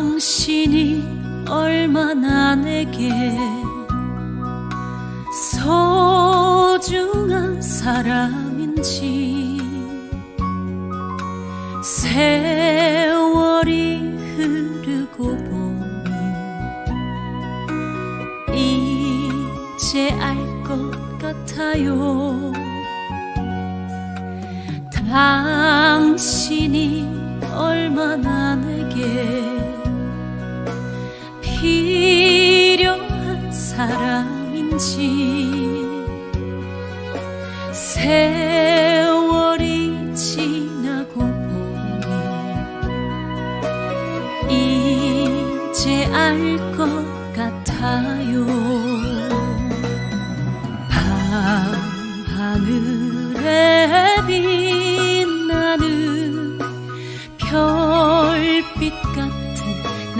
당신이 얼마나 내게 소중한 사람인지. 세월이 흐르고 보니 이제 알 것 같아요. 당신이 얼마나 내게 필요한 사람인지 세월이 지나고 보니 이제 알 것 같아요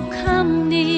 come near.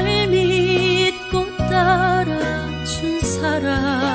날 믿고 따라준 사람